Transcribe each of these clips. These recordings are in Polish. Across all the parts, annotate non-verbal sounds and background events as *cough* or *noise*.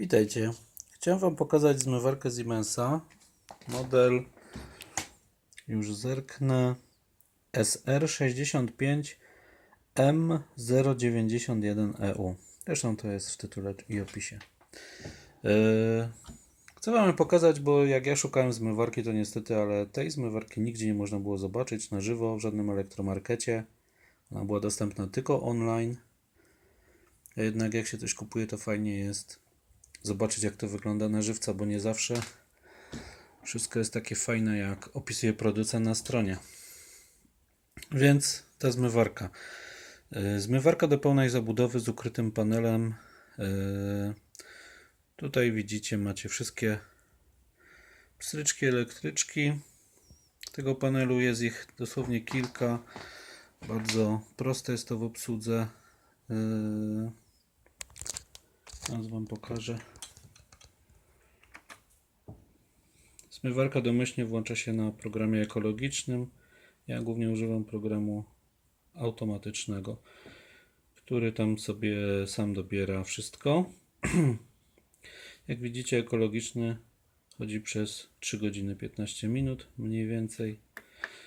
Witajcie. Chciałem Wam pokazać zmywarkę Siemensa. Model, już zerknę, SR65M091EU. E Zresztą to jest w tytule i opisie. Yy, chcę Wam pokazać, bo jak ja szukałem zmywarki, to niestety, ale tej zmywarki nigdzie nie można było zobaczyć na żywo w żadnym elektromarkecie. Ona była dostępna tylko online. A jednak jak się coś kupuje, to fajnie jest zobaczyć jak to wygląda na żywca, bo nie zawsze wszystko jest takie fajne jak opisuje producent na stronie. Więc ta zmywarka. Yy, Zmywarka do pełnej zabudowy z ukrytym panelem. Yy, Tutaj widzicie, macie wszystkie pstryczki, elektryczki tego panelu. Jest ich dosłownie kilka. Bardzo proste jest to w obsłudze. Teraz Wam pokażę. Zmywarka domyślnie włącza się na programie ekologicznym. Ja głównie używam programu automatycznego, który tam sobie sam dobiera wszystko. *clears throat* Jak widzicie, ekologiczny chodzi przez 3 godziny 15 minut, mniej więcej.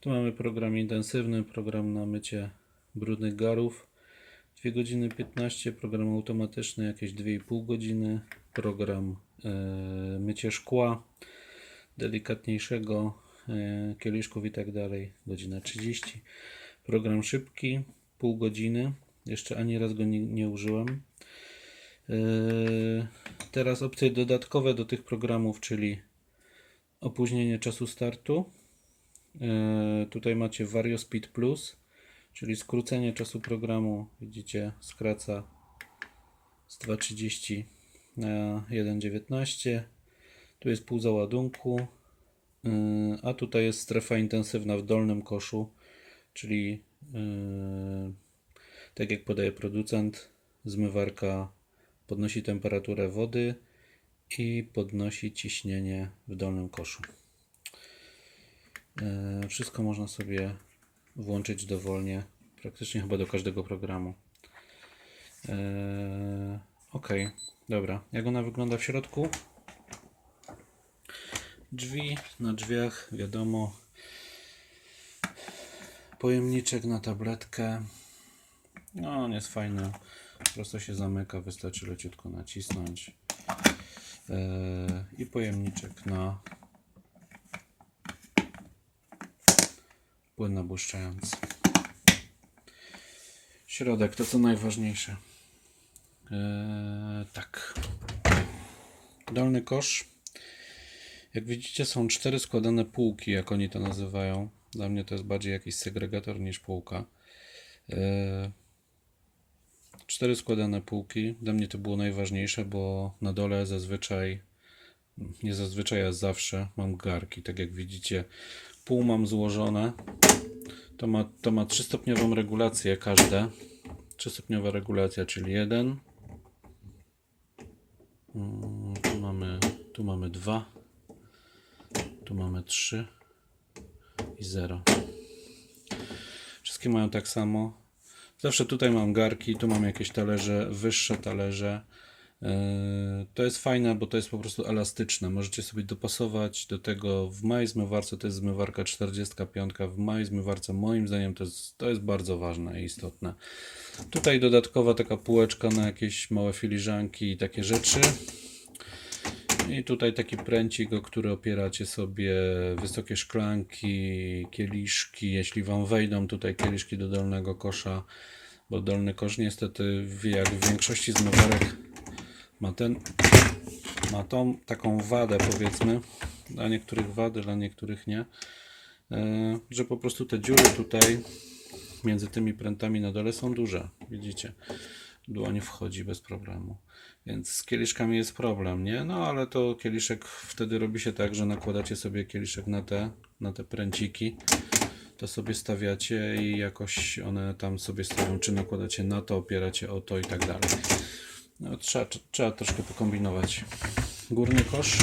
Tu mamy program intensywny, program na mycie brudnych garów. 2 godziny 15, program automatyczny jakieś 2,5 godziny, program e, mycie szkła delikatniejszego, e, kieliszków i tak dalej, godzina 30. Program szybki, pół godziny, jeszcze ani raz go nie, nie użyłem. E, teraz opcje dodatkowe do tych programów, czyli opóźnienie czasu startu. Tutaj macie Vario Speed Plus, czyli skrócenie czasu programu. Widzicie, skraca z 2.30 na 1.19. Tu jest pół załadunku, yy, a tutaj jest strefa intensywna w dolnym koszu, czyli yy, tak jak podaje producent, zmywarka podnosi temperaturę wody i podnosi ciśnienie w dolnym koszu. Yy, Wszystko można sobie włączyć dowolnie, praktycznie chyba do każdego programu. Yy, ok, dobra. Jak ona wygląda w środku? Drzwi na drzwiach, wiadomo. Pojemniczek na tabletkę. No, on jest fajny. Prosto się zamyka, wystarczy leciutko nacisnąć. Yy, I pojemniczek na płyn nabłyszczający. Środek to co najważniejsze. Yy, tak. Dolny kosz. Jak widzicie, są cztery składane półki, jak oni to nazywają. Dla mnie to jest bardziej jakiś segregator niż półka. Yy, Cztery składane półki. Dla mnie to było najważniejsze, bo na dole zazwyczaj, nie zazwyczaj, a zawsze mam garki. Tak jak widzicie, pół mam złożone. To ma, to ma trzystopniową regulację każde. Trzystopniowa regulacja, czyli jeden. Mm, Tu mamy, tu mamy dwa. Tu mamy 3 i 0. Wszystkie mają tak samo. Zawsze tutaj mam garki, tu mam jakieś talerze, wyższe talerze. Yy, To jest fajne, bo to jest po prostu elastyczne. Możecie sobie dopasować do tego w małej zmywarce, to jest zmywarka 45. W małej zmywarce moim zdaniem to jest, to jest bardzo ważne i istotne. Tutaj dodatkowa taka półeczka na jakieś małe filiżanki i takie rzeczy. I tutaj taki pręcik, o który opieracie sobie wysokie szklanki, kieliszki, jeśli Wam wejdą tutaj kieliszki do dolnego kosza, bo dolny kosz niestety, jak w większości zmywarek, ma ten, ma tą taką wadę powiedzmy, dla niektórych wady, dla niektórych nie, e, że po prostu te dziury tutaj między tymi prętami na dole są duże, widzicie, dłoń wchodzi bez problemu. Więc z kieliszkami jest problem, nie? No ale to kieliszek wtedy robi się tak, że nakładacie sobie kieliszek na te, na te pręciki. To sobie stawiacie i jakoś one tam sobie stoją, czy nakładacie na to, opieracie o to i tak dalej. No, trzeba, trzeba troszkę pokombinować. Górny kosz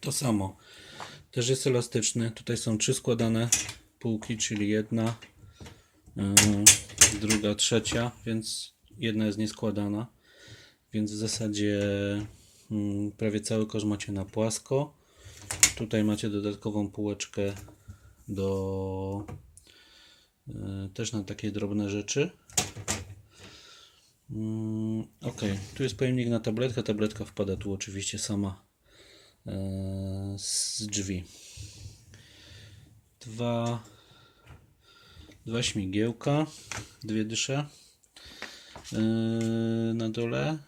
to samo. Też jest elastyczny. Tutaj są trzy składane półki, czyli jedna, yy, druga, trzecia, więc jedna jest nieskładana. Więc w zasadzie Mm, Prawie cały kosz macie na płasko. Tutaj macie dodatkową półeczkę do e, też na takie drobne rzeczy. Mm, ok, tu jest pojemnik na tabletkę. Tabletka wpada tu oczywiście sama e, z drzwi. Dwa, dwa śmigiełka, dwie dysze e, na dole.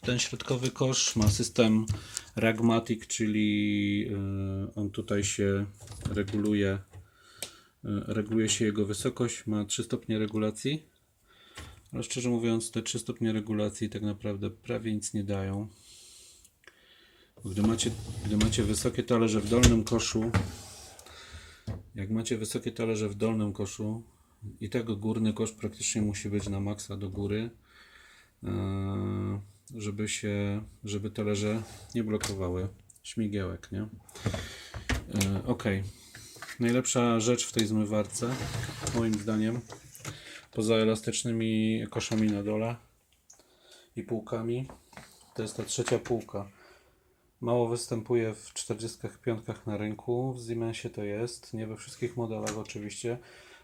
Ten środkowy kosz ma system Ragmatic, czyli e, on tutaj się reguluje, reguluje się jego wysokość, ma 3 stopnie regulacji. Ale szczerze mówiąc, te 3 stopnie regulacji tak naprawdę prawie nic nie dają. Gdy macie, gdy macie wysokie talerze w dolnym koszu, jak macie wysokie talerze w dolnym koszu i tego górny kosz praktycznie musi być na maksa do góry, eee, żeby się, żeby talerze nie blokowały śmigiełek, nie? Eee, ok. Najlepsza rzecz w tej zmywarce, moim zdaniem, poza elastycznymi koszami na dole i półkami, to jest ta trzecia półka. Mało występuje w 45 na rynku, w Siemensie to jest, nie we wszystkich modelach oczywiście.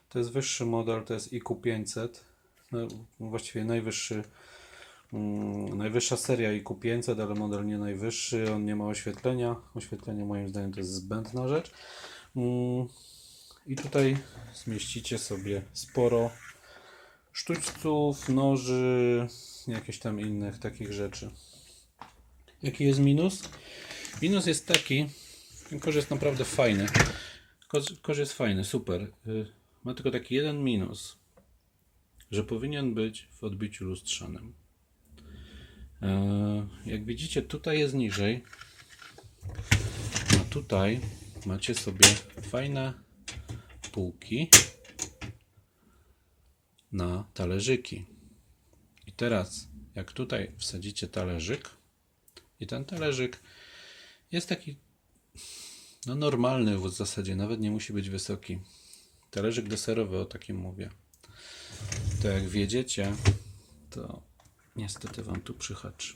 To jest wyższy model, to jest IQ 500, no, właściwie najwyższy, mm, najwyższa seria IQ 500, ale model nie najwyższy, on nie ma oświetlenia. Oświetlenie moim zdaniem to jest zbędna rzecz. Mm, I tutaj zmieścicie sobie sporo sztućców, noży, jakichś tam innych takich rzeczy. Jaki jest minus? Minus jest taki, ten kosz jest naprawdę fajny. Kosz, kosz jest fajny, super. Y, Ma tylko taki jeden minus, że powinien być w odbiciu lustrzanym. E, Jak widzicie, tutaj jest niżej, a tutaj macie sobie fajne półki na talerzyki. I teraz, jak tutaj wsadzicie talerzyk, i ten talerzyk jest taki no normalny w zasadzie, nawet nie musi być wysoki. Talerzyk deserowy, o takim mówię. To jak wiedziecie, to niestety wam tu przyhaczy.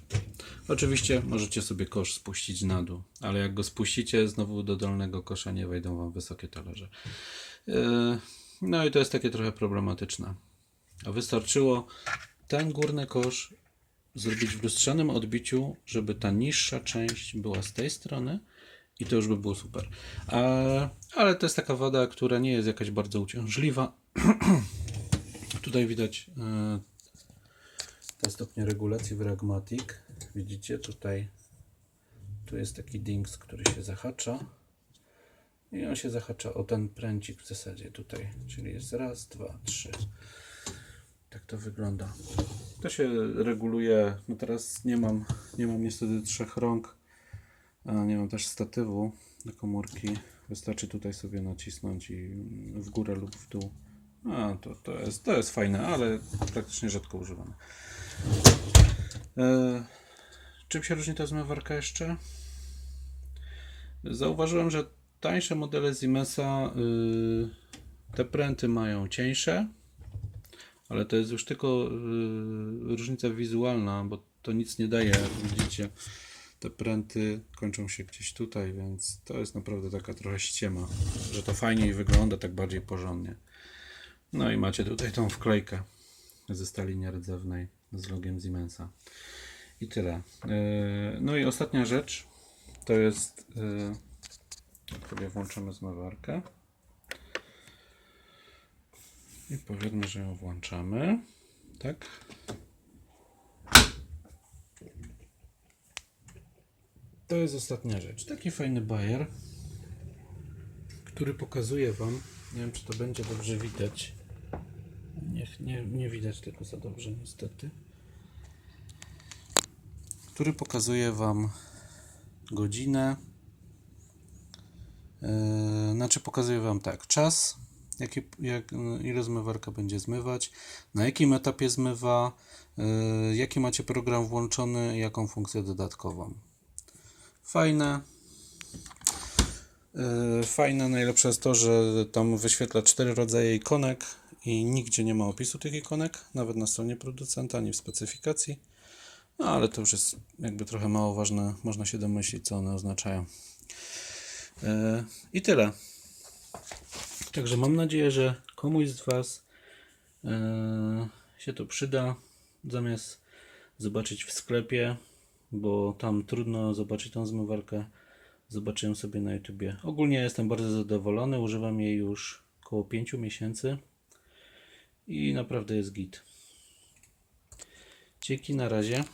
Oczywiście możecie sobie kosz spuścić na dół, ale jak go spuścicie, znowu do dolnego kosza nie wejdą wam wysokie talerze. Yy, No i to jest takie trochę problematyczne. A wystarczyło ten górny kosz zrobić w lustrzanym odbiciu, żeby ta niższa część była z tej strony i to już by było super. Ale to jest taka woda, która nie jest jakaś bardzo uciążliwa. *clears throat* Tutaj widać e, te stopnie regulacji w Ragmatic. Widzicie tutaj tu jest taki dings, który się zahacza i on się zahacza o ten pręcik w zasadzie tutaj, czyli jest raz, dwa, trzy. Tak to wygląda. To się reguluje. No teraz nie mam, nie mam niestety trzech rąk. Nie mam też statywu do komórki. Wystarczy tutaj sobie nacisnąć i w górę lub w dół. A, to, to, jest, to jest fajne, ale praktycznie rzadko używane. E, czym się różni ta zmywarka jeszcze? Zauważyłem, że tańsze modele Siemensa y, te pręty mają cieńsze, ale to jest już tylko y, różnica wizualna, bo to nic nie daje. Jak widzicie, te pręty kończą się gdzieś tutaj, więc to jest naprawdę taka trochę ściema, że to fajniej wygląda, tak bardziej porządnie. No i macie tutaj tą wklejkę ze stali nierdzewnej z logiem Siemensa. I tyle. Y, No i ostatnia rzecz to jest. y, Sobie włączymy zmywarkę. I powiedzmy, że ją włączamy. Tak. To jest ostatnia rzecz. Taki fajny bajer, który pokazuje Wam. Nie wiem, czy to będzie dobrze widać. Nie, nie, nie widać tego za dobrze, niestety. Który pokazuje Wam godzinę. Yy, znaczy pokazuje Wam tak, czas, jaki, jak, ile zmywarka będzie zmywać, na jakim etapie zmywa, yy, jaki macie program włączony, jaką funkcję dodatkową. Fajne. Yy, Fajne, najlepsze jest to, że tam wyświetla cztery rodzaje ikonek i nigdzie nie ma opisu tych ikonek, nawet na stronie producenta, ani w specyfikacji. No ale to już jest jakby trochę mało ważne. Można się domyślić, co one oznaczają. E, I tyle. Także mam nadzieję, że komuś z Was e, się to przyda. Zamiast zobaczyć w sklepie, bo tam trudno zobaczyć tą zmywarkę. Zobaczyłem sobie na YouTubie. Ogólnie jestem bardzo zadowolony. Używam jej już około 5 miesięcy i naprawdę jest git. Dzięki na razie.